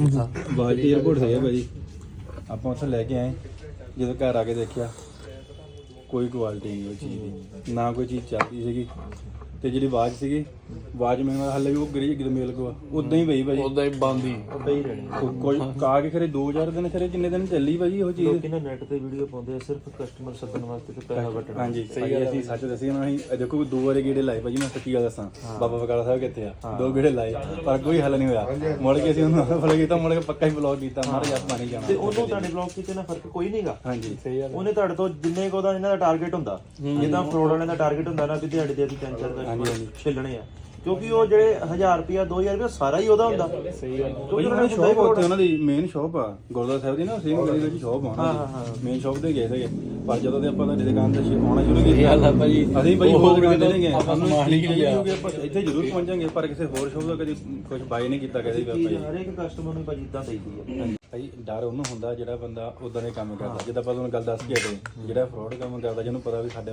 ਬਾਲਟੀ 에어ਪੋਰਟ ਸੀਗਾ ਭਾਜੀ। ਆਪਾਂ ਉੱਥੇ ਲੈ ਕੇ ਆਏ। ਜਦੋਂ ਘਰ ਆ ਕੇ ਦੇਖਿਆ, ਕੋਈ ਕੁਆਲਿਟੀ ਨਹੀਂ ਉਹ ਚੀਜ਼ ਦੀ। ਨਾ ਕੋਈ ਚੀਜ਼ ਚੱਲਦੀ ਸੀਗੀ। ਤੇ ਜਿਹੜੀ ਆਵਾਜ਼ ਸੀਗੀ ਆਵਾਜ਼ ਮੈਨੂੰ ਹੱਲੇ ਵੀ ਉਹ ਗਰੀ ਕਿਤੇ ਮੇਲ ਕੋ ਉਦਾਂ ਹੀ ਪਈ ਭਾਜੀ। ਉਦਾਂ ਹੀ ਬੰਦ। ਹੀ ਉਦਾਂ ਹੀ ਰਹਿਣੀ। ਕੋ- ਕੋਈ ਕਾ ਕੇ ਖਰੇ 2000 ਦਿਨ ਖਰੇ ਕਿੰਨੇ ਦਿਨ ਚੱਲੀ ਭਾਜੀ ਉਹ ਚੀਜ਼। ਲੋਕੀ ਨਾ ਨੈਟ ਤੇ ਵੀਡੀਓ ਪਾਉਂਦੇ ਆ ਸਿਰਫ ਕਸਟਮਰ ਸੱਦਣ ਵਾਸਤੇ ਤੇ ਪੈਸਾ ਵਟਣਾ। ਹਾਂਜੀ। ਸਹੀ ਅਸੀਂ ਸੱਚ ਦੱਸੀ ਨਾ ਅਸੀਂ ਦੇਖੋ ਦੋ ਵਾਰੇ ਗੇੜੇ ਲਾਏ ਭਾਜੀ ਮੈਂ ਸੱਚੀ ਗੱਲ ਦੱਸਾਂ। ਬਾਬਾ ਬਕਾਲਾ ਸਾਹਿਬ ਕਿੱਥੇ ਆ? ਦੋ ਗੇੜੇ ਲਾਏ ਪਰ ਕੋਈ ਹੱਲ ਨਹੀਂ ਹੋਇਆ। ਮੁੜ ਕੇ ਅਸੀਂ ਉਹਨੂੰ ਫੜ ਕੀਤਾ ਮੁੜ ਕੇ ਪੱਕਾ ਹੀ ਬਲੌਗ ਕੀਤਾ ਮਾਰੇ ਯਾਰ ਪਾਣੀ ਤੇ ਜਾਣਾ। ਉਹਨੂੰ ਤੁਹਾਡੇ ਬਲੌਗ ਕੀਤੇ ਨਾਲ ਫ਼ਰਕ ਕੋਈ ਨਹੀਂਗਾ? ਹਾਂਜੀ। ਉਹਨੇ ਤੁਹਾਡੇ ਤੋਂ ਜਿੰਨੇ ਕੁ ਉਹਦਾ ਇਹਨਾਂ ਦਾ ਟਾਰਗੇਟ ਹੁੰਦਾ ਜਿੱਦਾਂ ਫਰੋਡ ਵਾਲਿਆਂ ਦਾ ਟਾਰਗੇਟ ਹੁੰਦਾ ਨਾ ਵੀ ਦਿਹਾੜੀ ਦੇ ਅਸੀਂ ਤਿੰਨ ਚਾਰ ਕਸਟਮਰ ਛਿੱਲਣੇ ਆ। ਕਿਉਂਕਿ ਉਹ ਜਿਹੜੇ 1000 ਰੁਪਿਆ 2000 ਰੁਪਿਆ ਸਾਰਾ ਹੀ ਉਹਦਾ ਹੁੰਦਾ। ਸਹੀ ਗੱਲ। ਕੋਈ ਉਹਨਾਂ ਦੀ ਸ਼ਾਪ ਉੱਤੇ ਉਹਨਾਂ ਦੀ ਮੇਨ ਸ਼ਾਪ ਆ। ਗੁਰਦੁਆਰਾ ਸਾਹਿਬ ਦੀ ਨਾ ਸੇਮ ਗਲੀ ਵਿੱਚ ਸ਼ਾਪ ਆ ਉਹਨਾਂ ਦੀ। ਮੇਨ ਸ਼ਾਪ ਤੇ ਗਏ ਸੀਗੇ। ਪਰ ਜਦੋਂ ਦੇ ਆਪਾਂ ਤੁਹਾਡੀ ਦੁਕਾਨ ਤੇ ਆਉਣਾ ਸ਼ੁਰੂ ਕੀਤਾ ਗੱਲ ਆ ਭਾਜੀ ਅਸੀਂ ਭਾਈ ਉਹ ਹੋਰ ਦੁਕਾਨ ਤੇ ਨਹੀਂ ਗਏ। ਆਪਾਂ ਸਾਨੂੰ ਸਮਾਨ ਹੀ ਲਿਆ। ਹੋਊਗੀ, ਆਪਾਂ ਇੱਥੇ ਜ਼ਰੂਰ ਪਹੁੰਚਾਂਗੇ ਪਰ ਕਿਸੇ ਹੋਰ ਸ਼ਾਪ ਦਾ ਕਦੀ ਕੁਝ ਬਾਈ ਨਹੀਂ ਕੀਤਾ ਕਦੇ ਵੀ ਆਪਾਂ ਹਰ ਇੱਕ ਕਸਟਮਰ ਨੂੰ ਭਾਜੀ ਇਦਾਂ ਚਾਹੀਦੀ ਆ ਭਾਈ ਡਰ ਉਹਨੂੰ ਹੁੰਦਾ ਜਿਹੜਾ ਬੰਦਾ ਉਦਾਂ ਦੇ ਕੰਮ ਕਰਦਾ। ਜਿੱਦਾਂ ਆਪਾਂ ਤੁਹਾਨੂੰ ਗੱਲ ਦੱਸ ਕੇ ਹਟੇ ਜਿਹੜਾ ਫਰਾਡ ਕੰਮ ਕਰਦਾ ਜਿਹਨੂੰ ਪਤਾ ਵੀ ਸਾਡੇ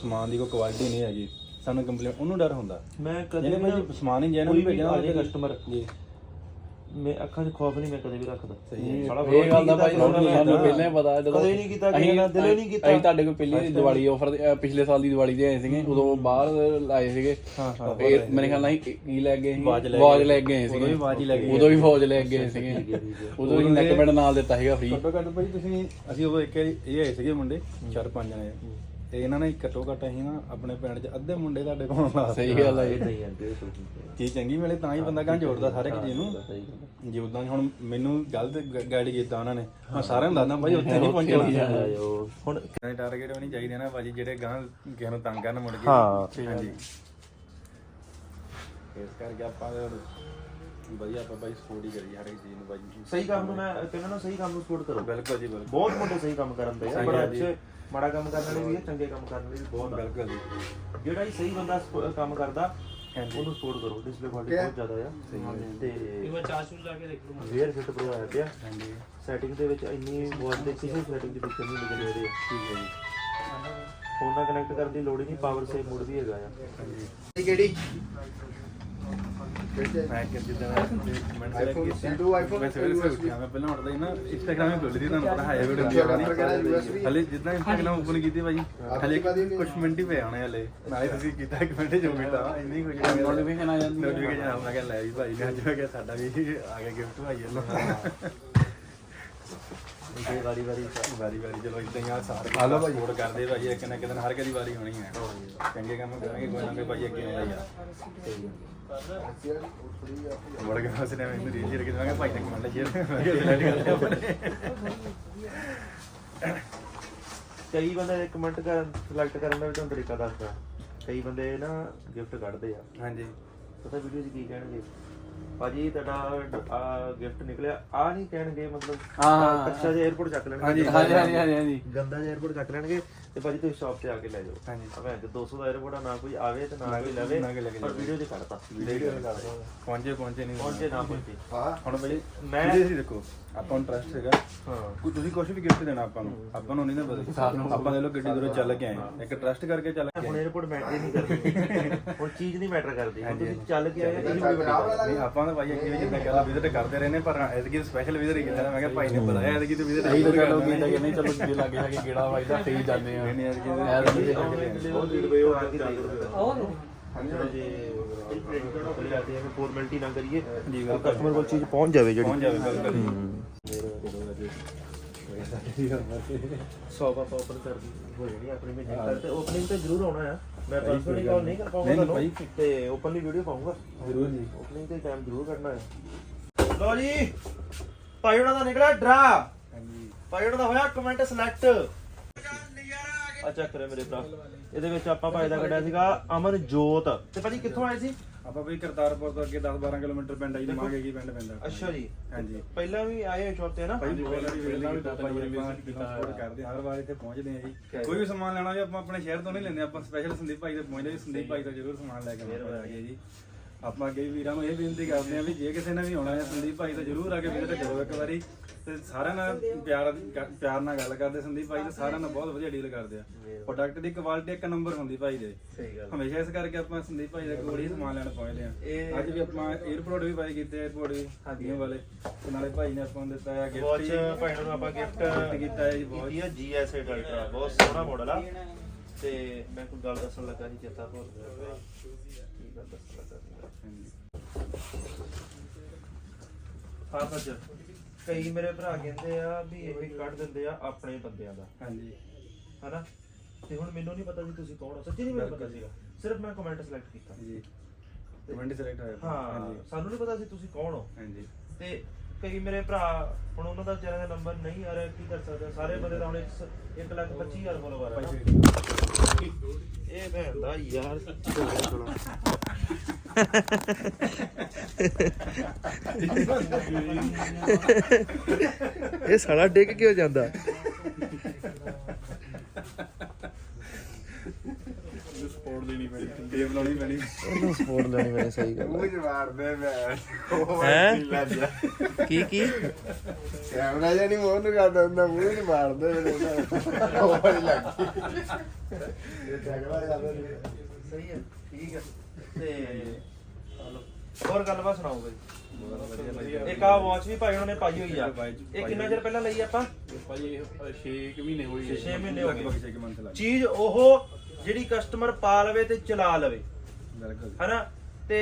ਸਮਾਨ ਦੀ ਕੋਈ ਕੁਆਲਿਟੀ ਨਹੀਂ ਹੈਗੀ। ਸਾਨੂੰ ਕੰਪਲੇਂਟ ਉਹਨੂੰ ਡਰ ਹੁੰਦਾ। ਮੈਂ ਕਦੇ ਜਿਹਨੇ ਭਾਈ ਨਾ ਸਮਾਨ ਹੀ ਜੈਨੂਨ ਕੋਈ ਵੀ ਭੇਜਣਾ ਆ ਜੇ ਉਹਦੇ ਕਸਟਮਰ ਜੀ। ਮੈਂ ਅੱਖਾਂ 'ਚ ਖੌਫ ਨਹੀਂ ਮੈਂ ਕਦੇ ਵੀ ਰੱਖਦਾ। ਸਹੀ ਸਾਲਾ ਇਹ ਗੱਲ ਦਾ ਭਾਈ ਸਾਨੂੰ ਸਾਨੂੰ। ਪਹਿਲਾਂ ਹੀ ਪਤਾ ਜਦੋਂ ਕਦੇ ਨਹੀਂ ਕੀਤਾ ਕਿਸੇ ਨਾਲ, ਦਿਲੋਂ ਨਹੀਂ ਕੀਤਾ। ਅਸੀਂ ਤੁਹਾਡੇ ਕੋਲ ਪਹਿਲੀ ਦੀਵਾਲੀ ਆਫਰ ਪਿਛਲੇ ਸਾਲ ਦੀ ਦੀਵਾਲੀ ਦੇ ਆਏ ਸੀਗੇ ਉਦੋਂ ਬਾਹਰ ਲਾਏ ਸੀਗੇ। ਹਾਂ ਹਾਂ ਇਹ ਮੇਰੇ ਖਿਆਲ ਨਾਲ ਅਸੀਂ ਕੀ ਲੈ ਗਏ ਸੀ? ਲੈ ਗਏ। ਲੈ ਗਏ ਉਦੋਂ ਸੀਗੇ ਵੀ ਹੀ ਲੈ ਕੇ ਉਦੋਂ ਵੀ ਫੌਜ ਲੈ ਕੇ ਗਏ ਸੀਗੇ। ਉਦੋਂ ਅਸੀਂ ਨੈਕ ਬੈਂਡ ਨਾਲ ਦਿੱਤਾ ਸੀਗਾ ਫ੍ਰੀ ਘੱਟੋ ਘੱਟ ਭਾਈ ਤੁਸੀਂ ਅਸੀਂ ਉਹ ਇੱਕ ਵਾਰੀ ਇਹ ਆਏ ਸੀਗੇ ਮੁੰਡੇ ਚਾਰ ਪੰਜ ਜਣੇ। ਤੇ ਇਹਨਾਂ ਨੇ ਘੱਟੋ ਘੱਟ ਅਸੀਂ ਨਾ ਆਪਣੇ ਪਿੰਡ 'ਚ ਅੱਧੇ ਮੁੰਡੇ ਤੁਹਾਡੇ ਕੋਲ ਲਾ ਸਹੀ ਗੱਲ ਆ ਇਹ ਨਹੀਂ ਆਂਦੇ ਚੀਜ਼ ਚੰਗੀ ਮਿਲੇ ਤਾਂ ਹੀ ਬੰਦਾ ਗਾਂ ਜੋੜਦਾ ਸਾਰੇ ਚੀਜ਼ ਨੂੰ। ਜੇ ਉਦਾਂ ਹੁਣ ਮੈਨੂੰ ਗਲਤ ਗਾਈਡ ਕੀਤਾ ਉਹਨਾਂ ਨੇ ਮੈਂ ਸਾਰਿਆਂ ਨੂੰ ਦੱਸਦਾ ਭਾਈ ਉੱਥੇ ਨਹੀਂ ਪਹੁੰਚਣਾ। ਹੁਣ ਕਿੰਨੇ ਟਾਰਗੇਟ ਹੋਣੀ ਚਾਹੀਦੇ ਨਾ ਭਾਜੀ ਜਿਹੜੇ ਗਾਂ ਕਿਸੇ ਨੂੰ ਤੰਗ ਕਰਨ ਮੁੜ ਕੇ। ਹਾਂ। ਹਾਂਜੀ। ਇਸ ਕਰਕੇ ਆਪਾਂ ਵਧੀਆ ਆਪਾਂ ਭਾਈ ਸਪੋਰਟ ਹੀ ਕਰੀ ਇੱਕ ਚੀਜ਼ ਨੂੰ ਭਾਜੀ ਸਹੀ ਕੰਮ ਨੂੰ ਮੈਂ ਕਹਿੰਦਾ ਨਾ ਸਹੀ ਕੰਮ ਨੂੰ ਸਪੋਰਟ ਕਰੋ। ਬਿਲਕੁਲ ਜੀ ਬਿਲਕੁਲ। ਬਹੁਤ ਮੁੰਡੇ ਸਹੀ ਕੰਮ ਕਰਨ ਦੇ ਆ ਬੜਾ ਜੀ। ਅੱਛੇ ਮਾੜਾ ਕੰਮ ਕਰਨ ਵਾਲੇ ਵੀ ਆ ਚੰਗੇ ਕੰਮ ਕਰਨ ਵਾਲੇ ਵੀ ਬਹੁਤ ਬਿਲਕੁਲ ਜੀ। ਜਿਹੜਾ ਹੀ ਸਹੀ ਬੰਦਾ ਕੰਮ ਕਰਦਾ ਹਾਂਜੀ। ਉਹਨੂੰ ਸਪੋਰਟ ਕਰੋ। ਡਿਸਪਲੇ ਕੁਆਲਿਟੀ ਬਹੁਤ ਜ਼ਿਆਦਾ ਆ। ਤੇ ਮੈਂ ਚਾਚੂ ਲਾ ਕੇ ਦੇਖ ਲਵਾਂ ਵੇਅਰ ਫਿੱਟ ਪ੍ਰੋ ਆਇਆ ਪਿਆ। ਹਾਂਜੀ। ਸੈਟਿੰਗ ਦੇ ਵਿੱਚ ਇੰਨੀ ਵਾਟ ਦੇ ਕਿਸੇ ਸੈਟਿੰਗ ਦੀ ਦਿੱਕਤ ਨਹੀਂ ਲੱਗਣੀ ਇਹਦੇ ਠੀਕ ਹੈ ਜੀ। ਫੋਨ ਨਾਲ ਕਨੈਕਟ ਕਰਨ ਦੀ ਲੋੜ ਹੀ ਨਹੀਂ ਪਾਵਰ ਸੇਵ ਮੋਡ ਵੀ ਹੈਗਾ ਆ। ਕਿਹੜੀ? ਮੈਂ ਕਿ ਜਿੱਦਾਂ ਕਮੈਂਟ ਕਰਿਆ ਕਿ ਮੈਂ ਸਵੇਰੇ ਸਵੇਰੇ ਉੱਠਿਆ ਮੈਂ ਪਹਿਲਾਂ ਉੱਠਦਾ ਹੀ ਨਾ ਇੰਸਟਾਗ੍ਰਾਮ ਹੀ ਖੋਲ੍ਹੀ ਦੀ ਤੁਹਾਨੂੰ ਪਤਾ ਹੈ ਵੀਡੀਓ ਨਹੀਂ ਹਲੇ ਜਿੱਦਾਂ ਇੰਸਟਾਗ੍ਰਾਮ ਓਪਨ ਕੀਤੀ ਭਾਜੀ ਹਲੇ ਕੁਝ ਮਿੰਟ ਹੀ ਪਏ ਹੋਣੇ ਹਲੇ। ਨਾਲੇ ਤੁਸੀਂ ਕੀਤਾ ਕਮੈਂਟ ਜੋ ਕੀਤਾ ਇੰਨੀ ਕੁਝ ਨੋਟੀਫਿਕੇਸ਼ਨ ਆ ਜਾਂਦੀ ਨੋਟੀਫਿਕੇਸ਼ਨ ਆ ਮੈਂ ਕਿਹਾ ਲੈ ਵੀ ਭਾਈ ਨੇ ਅੱਜ ਮੈਂ ਕਿਹਾ ਸਾਡਾ ਵੀ ਆ ਗਿਆ ਗਿਫਟ ਭਾਈ ਵੱਲੋਂ। ਇਹ ਵਾਰੀ ਵਾਰੀ ਵਾਰੀ ਵਾਰੀ ਚਲੋ ਇਦਾਂ ਹੀ ਆ ਸਾਰੇ ਹਾਲੋ ਭਾਈ। ਸਪੋਰਟ ਕਰਦੇ ਭਾਈ ਇੱਕ ਨਾ ਇੱਕ ਦਿਨ ਹਰ ਕਦੀ ਵਾਰੀ ਹੋਣੀ ਹੈ। ਚੰਗੇ ਕੰਮ ਕਰਾਂਗੇ ਕੋਈ ਨਾ ਕੋਈ ਭਾਈ ਅੱਗੇ ਆਉਂਦਾ ਹੀ ਆ। ਮੁੜ ਕੇ ਉਸਨੇ ਮੈਨੂੰ ਕਰ ਕਈ ਬੰਦੇ ਸਿਲੈਕਟ ਕਰਨ ਦਾ ਵੀ ਤੁਹਾਨੂੰ ਤਰੀਕਾ ਦੱਸਦਾ ਕਈ ਬੰਦੇ ਨਾ ਗਿਫਟ ਕੱਢਦੇ ਆ ਹਾਂਜੀ ਪਤਾ ਵੀਡੀਓ 'ਚ ਕੀ ਕਹਿਣਗੇ ਭਾਜੀ ਤੁਹਾਡਾ ਗਿਫਟ ਨਿਕਲਿਆ ਆ ਨਹੀਂ ਕਹਿਣਗੇ ਮਤਲਬ ਹਾਂ ਅੱਛਾ ਜੇ 에어ਪੋਰਟ ਚੱਕ ਲੈਣਗੇ ਹਾਂਜੀ ਹਾਂਜੀ ਹਾਂਜੀ ਗੰਦਾ ਜੇ 에어ਪੋਰਟ ਚੱਕ ਲੈਣਗੇ ਤੇ ਭਾਜੀ ਤੁਸੀਂ ਸ਼ਾਪ ਤੇ ਆ ਕੇ ਲੈ ਜਾਓ। ਹਾਂਜੀ। ਭਾਵੇਂ 200 ਦਾ 에어ਪੋਰਟ ਨਾ ਕੋਈ ਆਵੇ ਤੇ ਨਾ ਕੋਈ ਲਵੇ ਨਾ ਕੋਈ ਲੈ ਕੇ ਪਰ ਵੀਡੀਓ 'ਚ ਕਰਤਾ ਵੀਡੀਓ ਪਹੁੰਚੇ ਪਹੁੰਚੇ ਨਹੀਂ। ਪਹੁੰਚੇ ਨਾ ਪਹੁੰਚੇ ਹਾਂ। ਹੁਣ ਬਈ ਮੈਂ ਜੀ ਦੇਖੋ ਆਪਾਂ ਨੂੰ ਟਰਸਟ ਹੈਗਾ। ਹਾਂ। ਕੋਈ ਤੁਸੀਂ ਕੁਝ ਵੀ ਗਿਫਟ ਦੇਣਾ ਆਪਾਂ ਨੂੰ ਆਪਾਂ ਨੂੰ ਨਹੀਂ ਨਾ ਪਤਾ। ਆਪਾਂ ਦੇ ਲੋ ਕਿੱਡੀ ਦੂਰੋਂ ਚੱਲ ਕੇ ਆਏ। ਇੱਕ ਟਰਸਟ ਕਰਕੇ ਚੱਲ ਕੇ ਹੁਣ 에어ਪੋਰਟ ਮੈਟਰ ਨਹੀਂ ਕਰਦੀ। ਹੁਣ ਚੀਜ਼ ਨਹੀਂ ਮੈਟਰ ਕਰਦੀ। ਹੁਣ ਤੁਸੀਂ ਚੱਲ ਕੇ ਆਏ ਇਹ ਵੀ ਵੱਡੀ ਨਹੀਂ ਆਪਾਂ ਤਾਂ ਭਾਈ ਅੱਗੇ ਜਿੱਦਾਂ ਕਹਿੰਦਾ ਵਿਜ਼ਿਟ ਕਰਦੇ ਰਹੇ ਨੇ ਪਰ ਐਤਕੀ ਸਪੈਸ਼ਲ ਵਿਜ਼ਿਟ ਕੀਤਾ। ਮੈਂ ਕਿਹਾ ਭਾਈ ਨੇ ਬੁਲਾਇਆ ਐਤਕੀ ਤੇ ਵਿਜ਼ਿਟ ਨਹੀਂ ਕਰ ਲੋ ਕਿ ਨਹੀਂ ਚਲੋ ਜੇ ਲੱਗ ਗਿਆ ਕਿ ਗੇੜਾ ਵਾਜਦਾ ਸਹੀ ਨਹੀਂ ਨਹੀਂ ਐਤਕੀ ਹੈ। ਉਹ ਲੀਡ ਉਹ ਆ। ਕੇ ਦੇਖ ਲਓ ਚਲੋ ਜੀ ਇਹ ਪ੍ਰਿੰਟ ਕਰੋ ਕਰੀ ਆਤੇ ਹੈ ਫਾਰਮੈਲਿਟੀ ਨਾ ਕਰੀਏ। ਕਸਟਮਰ ਕੋਲ ਚੀਜ਼ ਪਹੁੰਚ ਜਾਵੇ ਜਿਹੜੀ। ਪਹੁੰਚ ਜਾਵੇ ਬਿਲਕੁਲ ਸੌ ਪਾਪਾ ਓਪਨ ਕਰ ਦੀ ਹੋ। ਜਾਣੀ ਆਪਣੀ ਤੱਕ ਤੇ ਓਪਨਿੰਗ ਤੇ ਜ਼ਰੂਰ ਆਉਣਾ ਆ। ਮੈਂ ਪਰਸਨਲੀ ਕਾਲ ਨਹੀਂ ਕਰ ਪਾਉਂਗਾ ਨਹੀਂ, ਤੁਹਾਨੂੰ ਤੇ ਓਪਨਲੀ ਵੀਡੀਓ ਪਾਉਂਗਾ। ਜ਼ਰੂਰ ਜੀ। ਓਪਨਿੰਗ ਤੇ ਟਾਈਮ ਜ਼ਰੂਰ ਕੱਢਣਾ ਹੈ ਲੋ ਜੀ। ਭਾਈ ਉਹਨਾਂ ਦਾ ਨਿਕਲਿਆ ਡਰਾ। ਭਾਈ ਉਹਨਾਂ ਦਾ ਹੋਇਆ ਕਮੈਂਟ ਸਿਲੈਕਟ ਆ ਚੈੱਕ ਕਰੇ ਮੇਰੇ ਭਰਾ। ਇਹਦੇ ਵਿੱਚ ਆਪਾਂ ਭਾਈ ਦਾ ਕੱਢਿਆ ਸੀਗਾ ਅਮਨ ਜੋਤ ਤੇ ਭਾਜੀ ਕਿੱਥੋਂ ਆਏ ਸੀ? ਆਪਾਂ ਬਈ ਕਰਤਾਰਪੁਰ ਤੋਂ ਅੱਗੇ 10 12 ਕਿਲੋਮੀਟਰ ਪਿੰਡ ਆਈ ਮਾਂਗੇ ਕੀ ਪਿੰਡ ਪੈਂਦਾ। ਅੱਛਾ ਜੀ। ਹਾਂਜੀ। ਪਹਿਲਾਂ ਵੀ ਆਏ ਸ਼ੌਪ ਤੇ ਨਾ? ਭਾਈ ਪਹਿਲਾਂ ਵੀ ਵੇਲੇ ਕੀਤਾ ਭਾਈ ਆਪਾਂ ਟ੍ਰਾਂਸਪੋਰਟ ਕਰਦੇ ਹਾਂ, ਹਰ ਵਾਰ ਇੱਥੇ ਪਹੁੰਚਦੇ ਆ ਜੀ। ਕੋਈ ਵੀ ਸਮਾਨ ਲੈਣਾ ਹੋਵੇ ਆਪਾਂ ਆਪਣੇ ਸ਼ਹਿਰ ਤੋਂ ਨਹੀਂ ਲੈਂਦੇ ਆਪਾਂ ਸਪੈਸ਼ਲ ਸੰਦੀਪ ਭਾਈ ਤੋਂ ਪਹੁੰਚਦੇ ਜੀ ਸੰਦੀਪ ਭਾਈ ਤੋਂ ਜ਼ਰੂਰ ਸਮਾਨ ਲੈ ਕੇ ਆਉਂਦੇ ਆ ਜੀ। ਆਪਾਂ ਅੱਗੇ ਵੀਰਾਂ ਨੂੰ ਇਹ ਬੇਨਤੀ ਕਰਦੇ ਆ ਵੀ ਜੇ ਕਿਸੇ ਨੇ ਵੀ ਆਉਣਾ ਹੈ ਸੰਦੀਪ ਭਾਈ ਤਾਂ ਜ਼ਰੂਰ ਆ ਕੇ ਵੀਰੇ ਤੇ ਕਰੋ ਇੱਕ ਵਾਰੀ ਤੇ ਸਾਰਿਆਂ ਨਾਲ ਪਿਆਰ ਪਿਆਰ ਨਾਲ ਗੱਲ ਕਰਦੇ ਸੰਦੀਪ ਭਾਈ ਤੇ ਸਾਰਿਆਂ ਨਾਲ ਬਹੁਤ ਵਧੀਆ ਡੀਲ ਕਰਦੇ ਆ। ਪ੍ਰੋਡਕਟ ਦੀ ਕੁਆਲਿਟੀ ਇੱਕ ਨੰਬਰ ਹੁੰਦੀ ਭਾਈ ਦੇ। ਹਮੇਸ਼ਾ ਇਸ ਕਰਕੇ ਆਪਾਂ ਸੰਦੀਪ ਭਾਈ ਦੇ ਕੋਲ ਹੀ ਸਮਾਨ ਲੈਣ ਪਹੁੰਚਦੇ ਆ ਅੱਜ ਵੀ ਆਪਾਂ 에어ਪੋਰਟ ਵੀ ਬਾਈ ਕੀਤੇ 에어ਪੋਰਟ ਵੀ ਹਾਂਜੀ। ਵਾਲੇ। ਤੇ ਨਾਲੇ ਭਾਈ ਨੇ ਆਪਾਂ ਦਿੱਤਾ ਹੈ ਗਿਫਟ ਵਾਚ ਭਾਈ ਨੂੰ ਆਪਾਂ ਗਿਫਟ ਕੀਤਾ ਹੈ ਜੀ ਬਹੁਤ। ਜੀ ਜੀਐਸ ਅਲਟਰਾ ਬਹੁਤ ਸੋਹਣਾ ਮਾਡਲ ਆ। ਤੇ ਮੈਂ ਕੋਈ ਗੱਲ ਦੱਸਣ ਲੱਗਾ ਸੀ ਚੇਤਾ ਭੁੱਲ ਗਿਆ। ਕੀ ਗੱਲ ਲੱਗਾ ਸੀ? ਕਈ ਮੇਰੇ ਭਰਾ ਕਹਿੰਦੇ ਆ ਵੀ ਇਹ ਕੱਢ ਦਿੰਦੇ ਆ ਆਪਣੇ ਬੰਦਿਆਂ ਦਾ। ਹਾਂਜੀ। ਹਨਾ? ਤੇ ਹੁਣ ਮੈਨੂੰ ਨਹੀਂ ਪਤਾ ਸੀ ਤੁਸੀਂ ਕੌਣ ਹੋ ਸੱਚੀ ਨਹੀਂ ਮੈਨੂੰ ਪਤਾ ਸੀਗਾ। ਸਿਰਫ ਮੈਂ ਕਮੈਂਟ ਸਿਲੈਕਟ ਕੀਤਾ। ਜੀ। ਕਮੈਂਟ ਸਿਲੈਕਟ ਹੋਇਆ। ਹਾਂ ਸਾਨੂੰ ਨਹੀਂ ਪਤਾ ਸੀ ਤੁਸੀਂ ਕੌਣ ਹੋ। ਹਾਂਜੀ। ਤੇ ਕਈ ਮੇਰੇ ਭਰਾ ਹੁਣ ਉਹਨਾਂ ਦਾ ਵਿਚਾਰਿਆਂ ਦਾ ਨੰਬਰ ਨਹੀਂ ਆ ਰਿਹਾ ਕੀ ਕਰ ਸਕਦੇ? ਸਾਰੇ ਬੰਦੇ ਦਾ ਹੁਣ 1 ਲੱਖ 25000 ਫੋਲੋਵਰ ਆ। ਇਹ ਭੈਣ ਦਾ ਯਾਰ। ਇਹ ਸਾਲਾ ਡਿੱਗ ਕਿਉਂ ਜਾਂਦਾ? ਸਪੋਰਟ ਦੇਣੀ ਪੈਣੀ ਟੇਪ ਲਾਉਣੀ ਪੈਣੀ ਉਹਨੂੰ ਸਪੋਰਟ ਲੈਣੀ ਮੈਨੇ ਸਹੀ ਗੱਲ ਮੂੰਹ ਮਾਰਦੇ ਮੈਂ ਹੈ ਕੀ ਕੀ? ਕੈਮਰਾ ਜਾਂ ਨਹੀਂ ਮੂੰਹ ਨੂੰ ਕਰਦਾ ਹੁੰਦਾ ਮੂੰਹ ਚ ਮਾਰਦੇ ਉਹ ਵਾਲੀ ਲੱਗੀ ਇਹ ਟੈਗਲਾ ਜਾਂਦਾ ਨਹੀਂ ਸਹੀ ਹੈ ਠੀਕ ਹੈ। ਤੇ ਹੋਰ ਗੱਲਬਾਤ ਸੁਣਾਓ ਬਈ। ਇੱਕ ਆ ਵਾਚ ਵੀ ਭਾਈ ਉਹਨਾਂ ਨੇ ਪਾਈ ਹੋਈ ਆ। ਇਹ ਕਿੰਨਾ ਚਿਰ ਪਹਿਲਾਂ ਲਈ ਆਪਾਂ? ਭਾਜੀ 6 ਮਹੀਨੇ ਹੋਈ ਛੇ- ਛੇ ਮਹੀਨੇ ਹੋ ਗਏ। ਲਗਭਗ 6 ਮੰਥ ਲੱਗ ਚੀਜ਼ ਉਹ ਜਿਹੜੀ ਕਸਟਮਰ ਪਾ ਲਵੇ ਤੇ ਚਲਾ ਲਵੇ। ਬਿਲਕੁਲ। ਹਨਾ? ਤੇ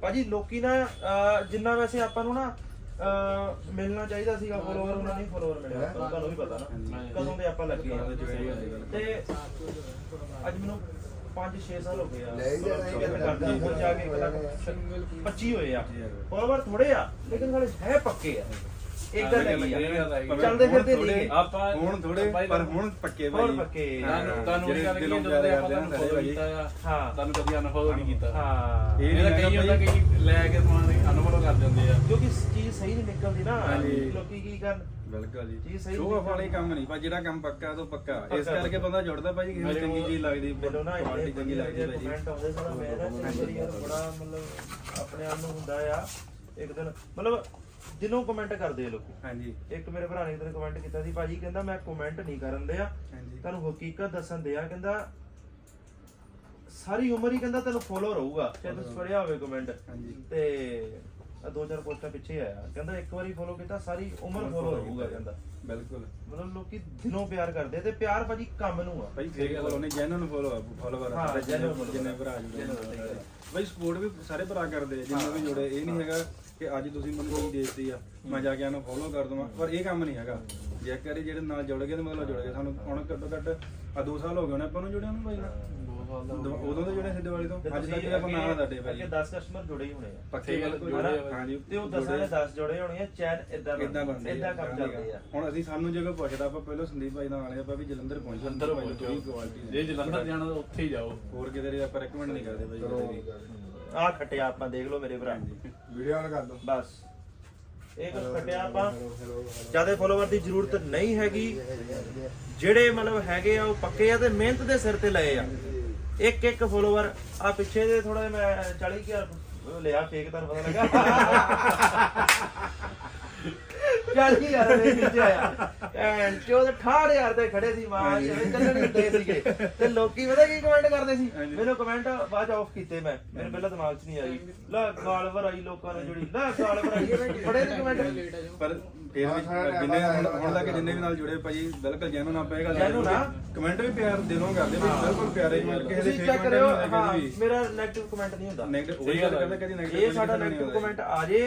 ਭਾਜੀ ਲੋਕੀ ਨਾ ਅਹ, ਜਿੰਨਾ ਵੈਸੇ ਆਪਾਂ ਨੂੰ ਨਾ ਅਹ, ਮਿਲਣਾ ਚਾਹੀਦਾ ਸੀਗਾ ਫੋਲੋਵਰ ਉਹਨਾਂ ਨਹੀਂ ਫੋਲੋਵਰ ਮਿਲਿਆ। ਤੁਹਾਨੂੰ ਤੁਹਾਨੂੰ ਵੀ ਪਤਾ ਨਾ। ਕਦੋਂ ਦੇ ਆਪਾਂ ਲੱਗੇ ਆ। ਤੇ ਅੱਜ ਮੈਨੂੰ 5-6 ਸਾਲ ਹੋ ਗਏ ਆ। ਲੈ ਹੀ ਜਾਣਾ ਹੀ ਕਰਦੇ ਕਰਦੇ ਹੁਣ ਜਾ ਕੇ ਇੱਕ ਲੱਖ 25 ਹੋਏ ਆ। ਜੀ। ਫੋਲੋਵਰ ਥੋੜੇ ਆ ਲੇਕਿਨ ਸਾਡੇ ਹੈ ਪੱਕੇ ਆ। ਇੱਕ ਗੱਲ ਹੈਗੀ ਆ। ਚੱਲਦੇ ਫਿਰਦੇ ਨਹੀਂ ਆਪਾਂ ਹੁਣ ਥੋੜੇ ਪਰ ਹੁਣ ਪੱਕੇ ਭਾਈ ਹੁਣ ਪੱਕੇ। ਤੁਹਾਨੂੰ ਤੁਹਾਨੂੰ ਇਹ ਗੱਲ ਕੀ ਜਦੋਂ ਕਰਦੇ ਆਪਾਂ ਆ ਨੂੰ ਸਾਰੇ ਫੋਲੋ ਭਾਈ ਕੀਤਾ। ਆ ਹਾਂ। ਤੁਹਾਨੂੰ ਕਦੀ ਅਨਫੋਲੋ ਨਹੀਂ ਕੀਤਾ। ਹਾਂ। ਇਹ ਇਹਦਾ ਕਈ ਹੁੰਦਾ। ਕਈ ਲੈ ਕੇ ਸਮਾਨ ਅਨਫੋਲੋ ਕਰ ਦਿੰਦੇ ਆ। ਕਿਉਂਕਿ ਚੀਜ਼ ਸਹੀ ਨਹੀਂ ਨਿਕਲਦੀ ਨਾ। ਹਾਂਜੀ। ਲੋਕੀ ਕੀ ਕਰਨ? ਬਿਲਕੁਲ ਜੀ। ਚੀਜ਼ ਸਹੀ ਸ਼ੋਅ ਆਫ ਵਾਲਾ ਕੰਮ ਨਹੀਂ ਪਰ ਜਿਹੜਾ ਕੰਮ ਪੱਕਾ ਤੋਂ ਪੱਕਾ। ਇਸ ਕਰਕੇ ਬੰਦਾ ਜੁੜਦਾ ਭਾਈ ਕਿਸੇ ਨੂੰ ਚੰਗੀ ਚੀਜ਼ ਲੱਗਦੀ ਮੈਨੂੰ ਨਾ ਕੁਆਲਿਟੀ ਚੰਗੀ ਲੱਗਦੀ ਭਾਈ ਕਮੈਂਟ ਆਉਂਦੇ ਸਨ ਮੈਂ ਨਾ ਕਈ ਵਾਰੀ ਯਾਰ ਬੜਾ ਮਤਲਬ ਆਪਣੇ ਆਪ ਨੂੰ ਹੁੰਦਾ ਆ ਇੱਕ ਦਿਨ। ਮਤਲਬ ਦਿਨੋਂ ਕਮੈਂਟ ਕਰਦੇ ਆ ਲੋਕੀ। ਹਾਂਜੀ। ਇੱਕ ਮੇਰੇ ਭਰਾ ਨੇ ਇੱਕ ਦਿਨ ਕਮੈਂਟ ਕੀਤਾ ਸੀ ਭਾਜੀ ਕਹਿੰਦਾ ਮੈਂ ਕਮੈਂਟ ਨਹੀਂ ਕਰਨ ਦਿਆ। ਹਾਂਜੀ। ਤੁਹਾਨੂੰ ਹਕੀਕਤ ਦੱਸਣ ਦਿਆ ਕਹਿੰਦਾ ਸਾਰੀ ਉਮਰ ਹੀ ਕਹਿੰਦਾ ਤੈਨੂੰ ਫੋਲੋ ਰਹੂਗਾ ਚਾਹੇ ਤੂੰ ਪੜਿਆ ਹੋਵੇ ਕਮੈਂਟ ਹਾਂਜੀ। ਤੇ ਆ ਦੋ ਚਾਰ ਪੋਸਟਾਂ ਪਿੱਛੇ ਆਇਆ। ਕਹਿੰਦਾ ਇੱਕ ਵਾਰੀ ਫੋਲੋ ਕੀਤਾ ਸਾਰੀ ਉਮਰ ਫੋਲੋ ਰਹੂਗਾ ਕਹਿੰਦਾ। ਬਿਲਕੁਲ। ਮਤਲਬ ਲੋਕੀ ਦਿਨੋਂ ਪਿਆਰ ਕਰਦੇ ਤੇ ਪਿਆਰ ਭਾਜੀ ਕੰਮ ਨੂੰ ਆ। ਭਾਈ ਫੇਕ ਫੋਲੋ ਨਹੀਂ ਜੈਨੂਨ ਫੋਲੋ ਆ ਫੋਲੋਵਰ ਹਾਂ, follower ਜਿੰਨੇ ਭਰਾ ਜੁੜੇ। ਭਾਈ ਸਪੋਰਟ ਵੀ ਸਾਰੇ ਭਰਾ ਕਰਦੇ ਜਿੰਨੇ ਵੀ ਜੁੜੇ ਇਹ ਨਹੀਂ ਹੈਗਾ ਕਿ ਅੱਜ ਤੁਸੀਂ ਮੈਨੂੰ ਕੋਈ ਦੇਤੀ ਆ ਮੈਂ ਜਾ ਕੇ ਇਹਨੂੰ ਫੋਲੋ ਕਰ ਦਵਾਂ ਪਰ ਇਹ ਕੰਮ ਨਹੀਂ ਹੈਗਾ। ਜੇ ਇੱਕ ਵਾਰੀ ਜਿਹੜੇ ਨਾਲ ਜੁੜ ਗਏ ਤੇ ਮਤਲਬ ਜੁੜ ਗਏ ਸਾਨੂੰ ਹੁਣ ਘੱਟੋ ਘੱਟ ਆ 2 ਸਾਲ ਹੋ ਗਏ ਨੇ ਆਪਾਂ ਨੂੰ ਜੁੜਿਆਂ ਨੂੰ ਭਾਈ ਨਾਲ ਦੋ- ਉਦੋਂ ਦੇ ਜੁੜੇ ਸੀ ਦੀਵਾਲੀ ਤੋਂ ਤੇ ਅੱਜ ਤੱਕ ਆਪਾਂ ਨਾਲ ਤੁਹਾਡੇ ਭਾਈ ਅੱਗੇ 10 ਕਸਟਮਰ ਜੁੜੇ ਹੀ ਹੋਣੇ ਆ। ਪੱਕੇ ਗੱਲ ਕੋਈ ਹਨਾ? ਹਾਂਜੀ ਤੇ ਉਹ 10 ਨੇ 10 ਜੁੜੇ ਹੋਣੇ ਆ ਚੈਨ ਇਦਾਂ ਇਦਾਂ ਬਣਦੇ ਇਦਾਂ ਕੰਮ ਚੱਲਦੇ ਆ। ਹੁਣ ਅਸੀਂ ਸਾਨੂੰ ਜੇ ਕੋਈ ਪੁੱਛਦਾ ਆਪਾਂ ਪਹਿਲਾਂ ਸੰਦੀਪ ਭਾਈ ਨਾਲ ਆਲੇ ਆਪਾਂ ਵੀ ਜਲੰਧਰ ਪਹੁੰਚ ਭਾਈ ਪਹੁੰਚੋ। ਜੇ ਜਲੰਧਰ ਜਾਣਾ ਤਾਂ ਉੱਥੇ ਹੀ ਜਾਓ। ਹੋਰ ਕਿਤੇ ਦੇ ਆਪਾਂ ਰეკਮੈਂਡ ਨਹੀਂ ਕਰਦੇ ਭਾਈ ਆਹ ਖੱਟਿਆ ਆਪਾਂ ਦੇਖ ਲਓ ਮੇਰੇ ਭਰਾ। ਵੀਡੀਓ ਆਨ ਕਰ ਦੋ। ਬਸ। ਇਹ ਕੁਝ ਖੱਟਿਆ ਆਪਾਂ। ਜ਼ਿਆਦਾ ਫੋਲੋਵਰ ਦੀ ਜ਼ਰੂਰਤ ਨਹੀਂ ਹੈਗੀ। ਜਿਹੜੇ ਮਤਲਬ ਹੈਗੇ ਆ ਉਹ ਪੱਕੇ ਆ ਤੇ ਮਿਹਨਤ ਦੇ ਸਿਰ ਤੇ ਲਏ ਆ। ਇੱਕ ਇੱਕ ਫੋਲੋਵਰ ਆ ਪਿੱਛੇ ਦੇ ਥੋੜਾ ਜਿਹਾ ਮੈਂ 40000 ਲਿਆ ਫੇਕ ਤੁਹਾਨੂੰ ਪਤਾ ਲੱਗਾ। 40000 ਦੇ ਵਿੱਚ ਆਇਆ। ਐਂਡ ਚੋਦ 68000 ਤੇ ਖੜੇ ਸੀ ਮਾਂ ਜਿਵੇਂ ਚੱਲਣ ਦੇ ਸੀਗੇ। ਤੇ ਲੋਕੀ ਪਤਾ ਕੀ ਕਮੈਂਟ ਕਰਦੇ ਸੀ? ਮੈਨੂੰ ਕਮੈਂਟ ਬਾਅਦ ਆਫ ਕੀਤੇ ਮੈਂ। ਮੇਰੇ ਪਹਿਲਾਂ ਦਿਮਾਗ 'ਚ ਨਹੀਂ ਆਈ। ਲੈ ਗਾਲ ਭਰਾਈ ਲੋਕਾਂ ਨੇ ਜਿਹੜੀ। ਲੈ ਗਾਲ ਭਰਾਈ ਬੜੇ ਨੇ। ਕਮੈਂਟ ਪਰ ਫਿਰ ਵੀ ਜਿੰਨੇ ਹੁਣ ਤੱਕ ਜਿੰਨੇ ਵੀ ਨਾਲ ਜੁੜੇ ਭਾਈ ਬਿਲਕੁਲ ਜੈਨੂਨ ਆਪਾਂ ਇਹ ਗੱਲ। ਕਮੈਂਟ ਵੀ ਪਿਆਰ ਦਿਲੋਂ ਕਰਦੇ ਭਾਈ ਬਿਲਕੁਲ ਪਿਆਰੇ ਕਿਸੇ ਦੇ ਤੁਸੀਂ fake ਚੈੱਕ ਕਰਿਓ। ਨਹੀਂ ਹਾਂ ਕਿਸੇ ਮੇਰਾ 네ਗੇਟਿਵ ਕਮੈਂਟ ਨਹੀਂ ਹੁੰਦਾ। ਵੀ ਨੈਗੇਟਿਵ ਉਹੀ ਗੱਲ ਕਰਦੇ ਕਦੀ ਨੈਗੇਟਿਵ ਇਹ ਸਾਡਾ 네ਗੇਟਿਵ ਕਮੈਂਟ ਆ ਜੇ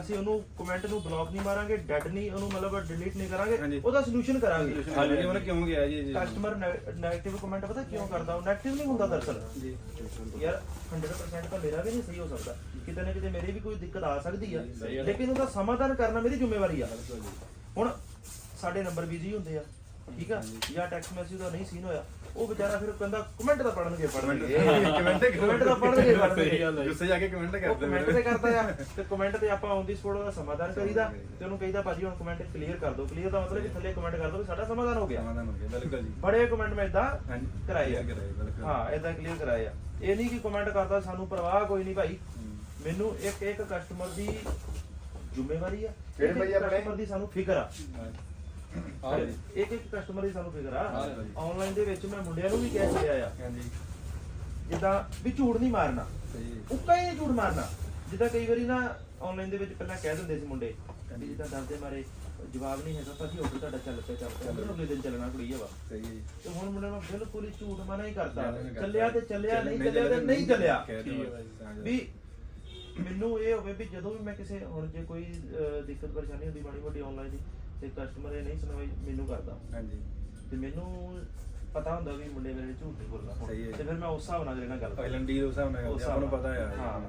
ਅਸੀਂ ਉਹਨੂੰ ਕਮੈਂਟ ਨੂੰ ਬਲੌਕ ਨਹੀਂ ਮਾਰਾਂਗੇ ਡੈਡ ਨਹੀਂ ਉਹਨੂੰ ਮਤਲਬ ਡਿਲੀਟ ਨਹੀਂ ਕਰਾਂਗੇ ਹਾਂਜੀ। ਉਹਦਾ ਸੋਲੂਸ਼ਨ ਕਰਾਂਗੇ। ਹਾਂਜੀ ਉਹਨੇ ਕਿਉਂ ਗਿਆ ਜੀ ਚੀਜ਼? ਕਸਟਮਰ 네ਗੇਟਿਵ ਕਮੈਂਟ ਪਤਾ ਕਿਉਂ ਕਰਦਾ? ਉਹ 네ਗੇਟਿਵ ਨਹੀਂ ਹੁੰਦਾ ਦਰਅਸਲ। ਜੀ। ਯਾਰ 100% ਤਾਂ ਮੇਰਾ ਵੀ ਨਹੀਂ ਸਹੀ ਹੋ ਸਕਦਾ। ਕਿਤੇ ਨਾ ਕਿਤੇ ਮੇਰੀ ਵੀ ਕੋਈ ਦਿੱਕਤ ਆ ਸਕਦੀ ਆ। ਲੇਕਿਨ ਉਹਦਾ ਸਮਾਧਾਨ ਕਰਨਾ ਮੇਰੀ ਜ਼ਿੰਮੇਵਾਰੀ ਆ। ਹੁਣ ਸਾਡੇ ਨੰਬਰ ਬਿਜ਼ੀ ਹੁੰਦੇ ਆ। ਠੀਕ ਆ? ਜਾਂ ਟੈਕਸਟ ਮੈਸੇਜ ਦਾ ਨਹੀਂ ਸੀਨ ਹੋਇਆ ਉਹ ਵਿਚਾਰਾ ਫਿਰ ਕਹਿੰਦਾ ਕਮੈਂਟ ਤਾਂ ਪੜਨਗੇ ਪੜਨਗੇ ਕਮੈਂਟ ਕਮੈਂਟ ਤਾਂ ਪੜਨਗੇ ਪੜਨਗੇ ਗੁੱਸੇ ਜਾ ਕੇ ਕਮੈਂਟ ਕਰਦੇ ਕਮੈਂਟ ਤੇ ਕਰਦਾ ਆ। ਤੇ ਕਮੈਂਟ ਤੇ ਆਪਾਂ ਔਨ ਦੀ ਸਪੋਟ ਦਾ ਸਮਾਧਾਨ ਕਰੀਦਾ ਤੇ ਉਹਨੂੰ ਕਹੀਦਾ ਭਾਜੀ ਹੁਣ ਕਮੈਂਟ ਕਲੀਅਰ ਕਰ ਦਿਓ। ਕਲੀਅਰ ਦਾ ਮਤਲਬ ਕਿ ਥੱਲੇ ਕਮੈਂਟ ਕਰ ਦਿਓ ਵੀ ਸਾਡਾ ਸਮਾਧਾਨ ਹੋ ਗਿਆ। ਸਮਾਧਾਨ ਹੋ ਗਿਆ ਬਿਲਕੁਲ ਜੀ। ਬੜੇ ਕਮੈਂਟ ਮੈਂ ਇਦਾਂ ਹਾਂਜੀ ਕਰਾਏ ਆ। ਕਰਾਏ ਬਿਲਕੁਲ। ਹਾਂ ਇਦਾਂ ਕਲੀਅਰ ਕਰਾਏ ਆ। ਇਹ ਨਹੀਂ ਕਿ ਕਮੈਂਟ ਕਰਦਾ ਸਾਨੂੰ ਪਰਵਾਹ ਕੋਈ ਨਹੀਂ ਭਾਈ। ਮੈਨੂੰ ਇੱਕ ਇੱਕ ਕਸਟਮਰ ਦੀ ਜ਼ਿੰਮੇਵਾਰੀ ਆ। ਕਿਹੜੇ ਭਾਈ ਆਪਣੇ? ਕਸਟਮਰ ਦੀ ਸਾਨੂੰ ਫਿਕਰ ਆ। ਇੱਕ ਇੱਕ ਕਸਟਮਰ ਦੀ ਸਾਨੂੰ ਫਿਕਰ ਆ। ਹਾਂ ਜੀ। ਆਨਲਾਈਨ ਦੇ ਵਿੱਚ ਮੈਂ ਮੁੰਡਿਆਂ ਨੂੰ ਵੀ ਕਹਿ ਛੱਡਿਆ ਆ। ਹਾਂਜੀ ਜਿੱਦਾਂ ਵੀ ਝੂਠ ਨਹੀਂ ਮਾਰਨਾ ਸਹੀ ਉੱਕਾ ਹੀ ਨਹੀਂ ਝੂਠ ਮਾਰਨਾ। ਜਿੱਦਾਂ ਕਈ ਵਾਰੀ ਨਾ ਆਨਲਾਈਨ ਦੇ ਵਿੱਚ ਪਹਿਲਾਂ ਕਹਿ ਦਿੰਦੇ ਸੀ ਮੁੰਡੇ ਵੀ ਜਿੱਦਾਂ ਡਰਦੇ ਮਾਰੇ ਜਵਾਬ ਨਹੀਂ ਹੈਗਾ ਭਾਜੀ ਆਰਡਰ ਤੁਹਾਡਾ ਚੱਲ ਪਿਆ ਚੱਲ ਪਿਆ। ਉਹਨੂੰ ਅਗਲੇ ਦਿਨ ਚੱਲਣਾ ਕੁੜੀ ਵਾ। ਸਹੀ ਹੈ ਜੀ। ਤੇ ਹੁਣ ਮੁੰਡੇ ਨੂੰ ਬਿਲਕੁਲ ਹੀ ਝੂਠ ਮਨਾ ਹੀ ਕਰਦਾ ਨਹੀਂ ਕਰਦਾ। ਚੱਲਿਆ ਤੇ ਚੱਲਿਆ ਨਹੀਂ ਨਹੀਂ ਚੱਲਿਆ ਤੇ ਨਹੀਂ ਚੱਲਿਆ। ਕਹਿ ਦਿਓ ਤਾਂ ਜੋ- ਵੀ ਮੈਨੂੰ ਇਹ ਹੋਵੇ ਵੀ ਜਦੋਂ ਵੀ ਮੈਂ ਕਿਸੇ ਹੁਣ ਜੇ ਕੋਈ ਦਿੱਕਤ ਪਰੇਸ਼ਾਨੀ ਹੁੰਦੀ ਮਾੜੀ ਮੋਟੀ ਆਨਲਾਈਨ ਦੀ ਤੇ ਕਸਟਮਰ ਇਹ ਨਹੀਂ ਸੁਣਵਾਈ ਮੈਨੂੰ ਕਰਦਾ। ਹਾਂਜੀ। ਤੇ ਮੈਨੂੰ ਪਤਾ ਹੁੰਦਾ ਵੀ ਮੁੰਡੇ ਮੇਰੇ ਝੂਠ ਨਹੀਂ। ਸਹੀ ਹੈ। ਤੇ ਫਿਰ ਮੈਂ ਉਸ ਹਿਸਾਬ ਨਾਲ ਅਗਲੇ ਨਾਲ ਗੱਲ ਕਰਦਾ। ਆਇਲੈਂਡ ਦੀ ਉਸ ਹਿਸਾਬ ਨਾਲ ਉਸ ਕਰਦੇ ਆਪਾਂ ਨੂੰ ਪਤਾ ਆ ਹਾਂ।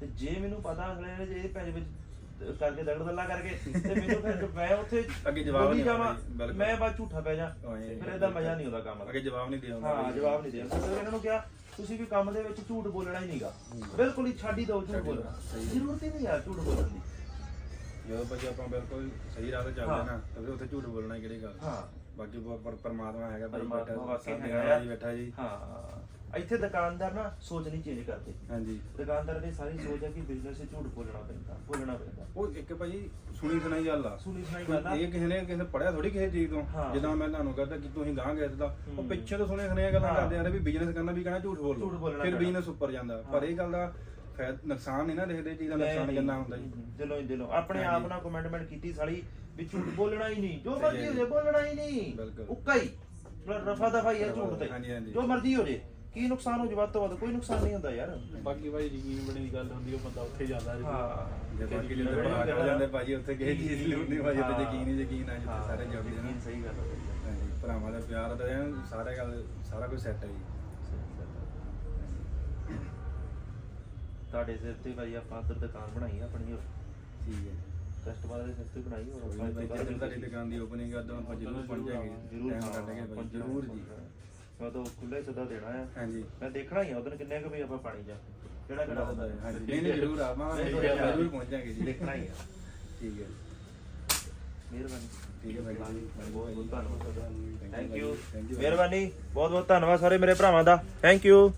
ਤੇ ਜੇ ਮੈਨੂੰ ਪਤਾ ਅਗਲੇ ਨੇ ਜੇ ਇਹ ਪੈਸੇ ਵਿੱਚ ਕਰਕੇ ਦਗੜ ਦੱਲਾ ਕਰਕੇ ਤੇ ਮੈਨੂੰ ਫਿਰ ਮੈਂ ਉੱਥੇ ਅੱਗੇ ਜਵਾਬ ਬੋਲੀ ਨਹੀਂ ਜਾਵਾਂ, ਆਉਂਦਾ ਜੀ, ਬਿਲਕੁਲ। ਮੈਂ ਬਾਅਦ ਝੂਠਾ ਪੈ ਜਾ। ਹਾਂ, ਇਹ- ਫਿਰ ਇਹਦਾ ਮਜ਼ਾ ਨਹੀਂ ਆਉਂਦਾ ਕੰਮ ਦਾ। ਅੱਗੇ ਜਵਾਬ ਨਹੀਂ ਦੇ ਹਾਂ ਜਵਾਬ ਨਹੀਂ ਦੇਣਾ। ਫਿਰ ਇਹਨਾਂ ਨੂੰ ਕਿਹਾ ਤੁਸੀਂ ਵੀ ਕੰਮ ਦੇ ਵਿੱਚ ਝੂਠ ਬੋਲਣਾ ਹੀ ਨਹੀਂਗਾ ਬਿਲਕੁਲ ਹੀ ਛੱਡ ਹੀ ਦਿਓ ਝੂਠ ਬੋਲਣਾ। ਜ਼ਰੂਰਤ ਹੀ ਨਹੀਂ ਯਾਰ ਝੂਠ ਬੋਲਣ ਦੀ। ਜਦੋਂ ਭਾਜੀ ਆਪਾਂ ਬਿਲਕੁਲ ਸਹੀ ਰਾਹ ਤੇ ਚੱਲਦੇ ਨਾ ਤਾਂ ਫਿਰ ਉੱਥੇ ਝੂਠ ਬੋਲਣਾ ਕਿਹੜੀ ਗੱਲ? ਹਾਂ। ਬਾਕੀ ਪਰ- ਪਰ- ਪਰਮਾਤਮਾ ਹੈਗਾ ਭਾਈ ਪਰਮਾਤਮਾ ਬੈਠਾ ਵਾਕਈ ਸਾਡੇ ਹੈਗਾ ਨਾਲ ਆ। ਹੀ ਬੈਠਾ ਜੀ। ਹਾਂ। ਇੱਥੇ ਦੁਕਾਨਦਾਰ ਨਾ ਸੋਚ ਨਹੀਂ ਚੇਂਜ ਕਰਦੇ। ਹਾਂਜੀ। ਦੁਕਾਨਦਾਰ ਦੀ ਸਾਰੀ ਸੋਚ ਹੈ ਕਿ ਬਿਜ਼ਨਸ 'ਚ ਝੂਠ ਬੋਲਣਾ ਪੈਂਦਾ ਬੋਲਣਾ ਪੈਂਦਾ। ਉਹ ਇੱਕ ਭਾਜੀ ਸੁਣੀ ਸੁਣਾਈ ਗੱਲ ਆ। ਸੁਣੀ ਸੁਣਾਈ ਗੱਲ ਆ। ਇਹ ਕਿਸੇ ਨੇ ਕਿਸੇ ਪੜਿਆ ਥੋੜੀ ਕਿਸੇ ਚੀਜ਼ ਤੋਂ? ਹਾਂ। ਜਿੱਦਾਂ ਮੈਂ ਤੁਹਾਨੂੰ ਕਹਤਾ ਕਿ ਤੁਸੀਂ ਗਾਂ ਗਏ ਤਾਂ ਉਹ ਹੂੰ। ਪਿੱਛੇ ਤੋਂ ਸੁਣੇ ਸੁਣੀਆਂ ਗੱਲਾਂ ਹਾਂ। ਕਰਦੇ ਆ ਵੀ ਬਿਜ਼ਨਸ ਕਰਨਾ ਵੀ ਕਹਿਣਾ ਝੂਠ ਝੂਠ ਬੋਲੋ ਬੋਲਣਾ ਫਿਰ। ਬਿਜ਼ਨਸ ਉੱਪਰ ਜਾਂਦਾ। ਪਰ ਇਹ ਗੱਲ ਦਾ ਫਾਇਦਾ ਨੁਕਸਾਨ ਨਹੀਂ ਨਾ ਦੇਖਦੇ ਚੀਜ਼ ਦਾ ਨੁਕਸਾਨ ਕਿੰਨਾ ਹੁੰਦਾ ਜੀ ਦਿਲੋਂ ਹੀ ਦਿਲੋਂ ਆਪਣੇ। ਆਪ ਨਾਲ ਕਮੈਂਟਮੈਂਟ ਕੀਤੀ ਸਾਲੀ ਵੀ ਝੂਠ ਬੋਲਣਾ ਹੀ ਨਹੀਂ ਜੋ ਮਰਜ਼ੀ ਹੈ ਜੀ। ਬੋਲਣਾ ਹੀ ਨਹੀਂ। ਉੱਕਾ ਹੀ ਰਫਾ ਦਫਾ ਹੀ ਹੈ ਝੂਠ ਤੇ। ਜੋ ਮਰਜ਼ੀ ਹੋ ਜੇ ਕੀ ਨੁਕਸਾਨ ਹੋ ਜੇ ਵੱਧ ਤੋਂ ਵੱਧ ਕੋਈ ਨੁਕਸਾਨ ਨਹੀਂ ਹੁੰਦਾ ਯਾਰ ਬਾਕੀ ਭਾਈ ਯਕੀਨ ਬਣੀ ਦੀ ਗੱਲ ਹੁੰਦੀ ਉਹ ਬੰਦਾ ਉੱਥੇ ਜਾਂਦਾ ਜੀ ਹਾਂ ਜੇ ਬਾਕੀ ਦੀ ਕੇ ਗੱਲ ਆ। ਜਾਂਦੇ ਭਾਜੀ ਉੱਥੇ ਕਿਸੇ ਚੀਜ਼ ਦੀ ਨਹੀਂ ਭਾਜੀ ਉੱਥੇ ਹਾਂ। ਯਕੀਨ ਹੀ ਯਕੀਨ ਆ ਜਿੱਥੇ ਹਾਂ, ਸਾਰੇ ਨੇ ਯਕੀਨ ਸਹੀ ਗੱਲ ਹੈ ਭਰਾਵਾਂ ਦਾ ਪਿਆਰ ਤਾਂ ਸਾਰੇ ਗੱਲ ਸਾਰਾ ਕੁਝ ਸੈੱਟ ਹੈ ਜੀ ਤੁਹਾਡੇ ਸਿਰ ਤੇ ਭਾਈ ਆਪਾਂ ਅੰਦਰ ਦੁਕਾਨ ਬਣਾਈ ਆ ਆਪਣੀ ਠੀਕ ਹੈ। ਕਸਟਮਰ ਦੇ ਸਿਰ ਤੇ ਬਣਾਈ ਹੋਰ ਆਪਾਂ ਜਦੋਂ ਤੁਹਾਡੀ ਦੁਕਾਨ ਦੀ ਓਪਨਿੰਗ ਉਦੋਂ ਆਪਾਂ ਜ਼ਰੂਰ ਪਹੁੰਚਾਂਗੇ। ਜ਼ਰੂਰ ਟਾਈਮ ਹਾਂ, ਪਹੁੰਚਣਾ, ਜ਼ਰੂਰ ਜੀ। ਮੈਂ ਤਾਂ ਖੁੱਲੇ ਸਦਾ ਦੇਣਾ ਆ। ਹਾਂਜੀ। ਮੈਂ ਦੇਖਣਾ ਹੀ ਆ ਉਦੋਂ ਕਿੰਨੇ ਕੁ ਵੀ ਆਪਾਂ ਪਾਣੀ ਜਾ ਕਿਹੜਾ ਕਿਹੜਾ ਹੁੰਦਾ ਹੈ। ਹਾਂਜੀ। ਨਹੀਂ ਨਹੀਂ ਜ਼ਰੂਰ ਆਵਾਂਗੇ ਜ਼ਰੂਰ ਪਹੁੰਚਾਂਗੇ ਜੀ। ਦੇਖਣਾ ਹੀ ਆ। ਠੀਕ ਹੈ। ਮਿਹਰਬਾਨੀ। ਠੀਕ ਹੈ ਜੀ। ਬਹੁਤ ਬਹੁਤ ਧੰਨਵਾਦ ਥੈਂਕ ਯੂ। ਮਿਹਰਬਾਨੀ। ਬਹੁਤ ਬਹੁਤ ਧੰਨਵਾਦ ਸਾਰੇ ਮੇਰੇ ਭਰਾਵਾਂ ਦਾ। Thank you